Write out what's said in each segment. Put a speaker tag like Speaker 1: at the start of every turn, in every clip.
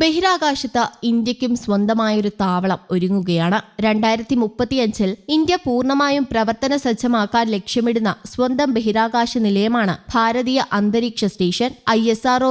Speaker 1: ബഹിരാകാശത്ത് ഇന്ത്യക്കും സ്വന്തമായൊരു താവളം ഒരുങ്ങുകയാണ്. രണ്ടായിരത്തി മുപ്പത്തിയഞ്ചിൽ ഇന്ത്യ പൂർണമായും പ്രവർത്തന സജ്ജമാക്കാൻ ലക്ഷ്യമിടുന്ന സ്വന്തം ബഹിരാകാശ നിലയമാണ് ഭാരതീയ അന്തരീക്ഷ സ്റ്റേഷൻ. ഐ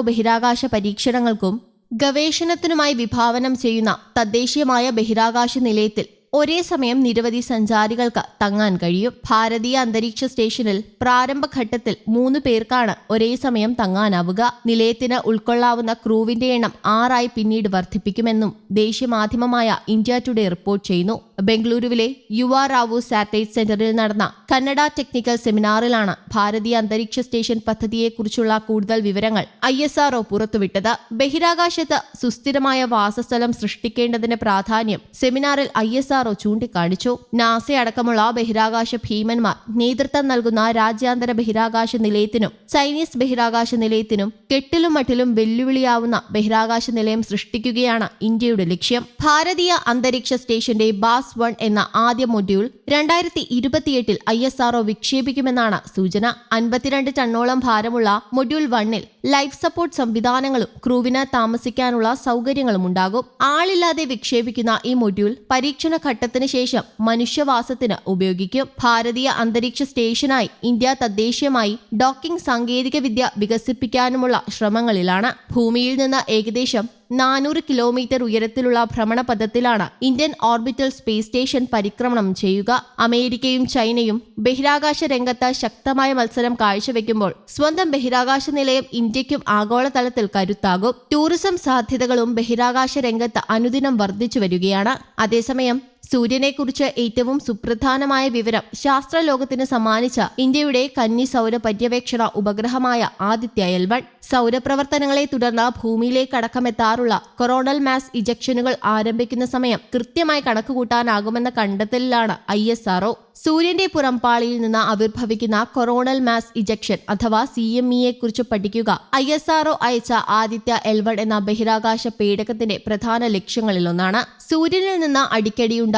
Speaker 1: ബഹിരാകാശ പരീക്ഷണങ്ങൾക്കും ഗവേഷണത്തിനുമായി വിഭാവനം ചെയ്യുന്ന തദ്ദേശീയമായ ബഹിരാകാശ നിലയത്തിൽ ഒരേ സമയം നിരവധി സഞ്ചാരികൾക്ക് തങ്ങാൻ കഴിയും. ഭാരതീയ അന്തരീക്ഷ സ്റ്റേഷനിൽ പ്രാരംഭഘട്ടത്തിൽ മൂന്ന് പേർക്കാണ് ഒരേ സമയം തങ്ങാനാവുക. നിലയത്തിന് ഉൾക്കൊള്ളാവുന്ന ക്രൂവിന്റെ എണ്ണം ആറായി പിന്നീട് വർദ്ധിപ്പിക്കുമെന്നും ദേശീയ മാധ്യമമായ ഇന്ത്യ ടുഡേ റിപ്പോർട്ട് ചെയ്യുന്നു. ബംഗളൂരുവിലെ യുവ റാവു സാറ്റലൈറ്റ് സെന്ററിൽ നടന്ന കന്നഡ ടെക്നിക്കൽ സെമിനാറിലാണ് ഭാരതീയ അന്തരീക്ഷ സ്റ്റേഷൻ പദ്ധതിയെക്കുറിച്ചുള്ള കൂടുതൽ വിവരങ്ങൾ ഐ എസ് ആർഒ പുറത്തുവിട്ടത്. ബഹിരാകാശത്ത് സുസ്ഥിരമായ വാസസ്ഥലം സൃഷ്ടിക്കേണ്ടതിന്റെ പ്രാധാന്യം സെമിനാറിൽ ഐ എസ് ആർഒ ചൂണ്ടിക്കാണിച്ചു. നാസ അടക്കമുള്ള ബഹിരാകാശ ഭീമന്മാർ നേതൃത്വം നൽകുന്ന രാജ്യാന്തര ബഹിരാകാശ നിലയത്തിനും ചൈനീസ് ബഹിരാകാശ നിലയത്തിനും കെട്ടിലും മട്ടിലും വെല്ലുവിളിയാവുന്ന ബഹിരാകാശ നിലയം സൃഷ്ടിക്കുകയാണ് ഇന്ത്യയുടെ ലക്ഷ്യം. ഭാരതീയ അന്തരീക്ഷ സ്റ്റേഷന്റെ ബാസ് വൺ എന്ന ആദ്യ മൊഡ്യൂൾ രണ്ടായിരത്തി ഇരുപത്തിയെട്ടിൽ ഐ എസ് ആർഒ വിക്ഷേപിക്കുമെന്നാണ് സൂചന. അൻപത്തിരണ്ട് ടണ്ണോളം ഭാരമുള്ള മൊഡ്യൂൾ വണ്ണിൽ ലൈഫ് സപ്പോർട്ട് സംവിധാനങ്ങളും ക്രൂവിന് താമസിക്കാനുള്ള സൗകര്യങ്ങളും ഉണ്ടാകും. ആളില്ലാതെ വിക്ഷേപിക്കുന്ന ഈ മൊഡ്യൂൾ പരീക്ഷണ ഘട്ടത്തിന് ശേഷം മനുഷ്യവാസത്തിന് ഉപയോഗിക്കും. ഭാരതീയ അന്തരീക്ഷ സ്റ്റേഷനായി ഇന്ത്യ തദ്ദേശീയമായി ഡോക്കിംഗ് സാങ്കേതികവിദ്യ വികസിപ്പിക്കാനുമുള്ള ശ്രമങ്ങളിലാണ്. ഭൂമിയിൽ നിന്ന് ഏകദേശം നാനൂറ് കിലോമീറ്റർ ഉയരത്തിലുള്ള ഭ്രമണപഥത്തിലാണ് ഇന്ത്യൻ ഓർബിറ്റൽ സ്പേസ് സ്റ്റേഷൻ പരിക്രമണം ചെയ്യുക. അമേരിക്കയും ചൈനയും ബഹിരാകാശ രംഗത്ത് ശക്തമായ മത്സരം കാഴ്ചവെക്കുമ്പോൾ സ്വന്തം ബഹിരാകാശ നിലയം ഇന്ത്യക്കും ആഗോളതലത്തിൽ കരുത്താകും. ടൂറിസം സാധ്യതകളും ബഹിരാകാശ രംഗത്ത് അനുദിനം വർദ്ധിച്ചു വരികയാണ്. അതേസമയം സൂര്യനെക്കുറിച്ച് ഏറ്റവും സുപ്രധാനമായ വിവരം ശാസ്ത്രലോകത്തിന് സമ്മാനിച്ച ഇന്ത്യയുടെ കന്നി സൗര പര്യവേക്ഷണ ഉപഗ്രഹമായ ആദിത്യ എൽ വൺ സൗരപ്രവർത്തനങ്ങളെ തുടർന്ന് ഭൂമിയിലേക്കടക്കമെത്താറുള്ള കൊറോണൽ മാസ് ഇജക്ഷനുകൾ ആരംഭിക്കുന്ന സമയം കൃത്യമായി കണക്കുകൂട്ടാനാകുമെന്ന കണ്ടെത്തലിലാണ് ഐ എസ് ആർഒ സൂര്യന്റെ പുറംപാളിയിൽ നിന്ന് ആവിർഭവിക്കുന്ന കൊറോണൽ മാസ് ഇജക്ഷൻ അഥവാ സി എം ഇയെ കുറിച്ച് പഠിക്കുക. ഐ എസ് ആർഒ അയച്ച ആദിത്യ എൽവൺ എന്ന ബഹിരാകാശ പേടകത്തിന്റെ പ്രധാന ലക്ഷ്യങ്ങളിലൊന്നാണ്. സൂര്യനിൽ നിന്ന്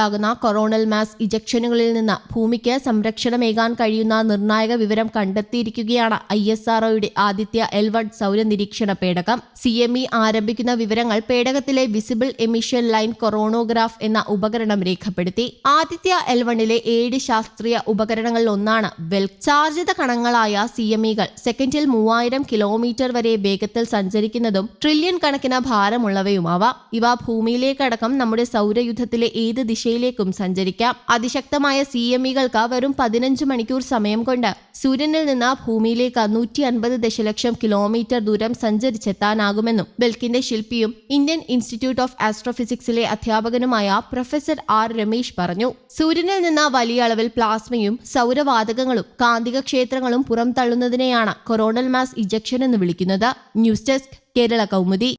Speaker 1: അടിക്കടിയുണ്ടാകുന്ന കൊറോണൽ മാസ് ഇജക്ഷനുകളിൽ നിന്ന് ഭൂമിക്ക് സംരക്ഷണമേകാൻ കഴിയുന്ന നിർണായക വിവരം കണ്ടെത്തിയിരിക്കുകയാണ് ഐ എസ് ആർഒയുടെ ആദിത്യ എൽവൺ സൗര നിരീക്ഷണ പേടകം. സി എം ഇ ആരംഭിക്കുന്ന വിവരങ്ങൾ പേടകത്തിലെ വിസിബിൾ എമിഷൻ ലൈൻ കൊറോണോഗ്രാഫ് എന്ന ഉപകരണം രേഖപ്പെടുത്തി. ആദിത്യ എൽവണിലെ ഏഴ് ശാസ്ത്രീയ ഉപകരണങ്ങളിൽ ഒന്നാണ്. വെൽ ചാർജിത കണങ്ങളായ സി എം ഇകൾ സെക്കൻഡിൽ മൂവായിരം കിലോമീറ്റർ വരെ വേഗത്തിൽ സഞ്ചരിക്കുന്നതും ട്രില്യൺ കണക്കിന് ഭാരമുള്ളവയുമാവാം. ഇവ ഭൂമിയിലേക്കടക്കം നമ്മുടെ സൗരയുദ്ധത്തിലെ ഏത് ദിശയിലേക്കും സഞ്ചരിക്കാം. അതിശക്തമായ സി എം ഇകൾക്ക് വെറും പതിനഞ്ച് മണിക്കൂർ സമയം കൊണ്ട് സൂര്യനിൽ നിന്ന് ഭൂമിയിലേക്ക് നൂറ്റി അൻപത് ദശലക്ഷം കിലോമീറ്റർ ദൂരം സഞ്ചരിച്ചെത്താനാകുമെന്നും ബെൽക്കിന്റെ ശില്പിയും ഇന്ത്യൻ ഇൻസ്റ്റിറ്റ്യൂട്ട് ഓഫ് ആസ്ട്രോഫിസിക്സിലെ അധ്യാപകനുമായ പ്രൊഫസർ ആർ രമേശ് പറഞ്ഞു. സൂര്യനിൽ നിന്ന് വലിയ അളവിൽ പ്ലാസ്മയും സൗരവാതകങ്ങളും കാന്തിക ക്ഷേത്രങ്ങളും പുറംതള്ളുന്നതിനെയാണ് കൊറോണൽ മാസ് ഇജക്ഷൻ എന്ന് വിളിക്കുന്നത്. News desk Kerala Kaumudi.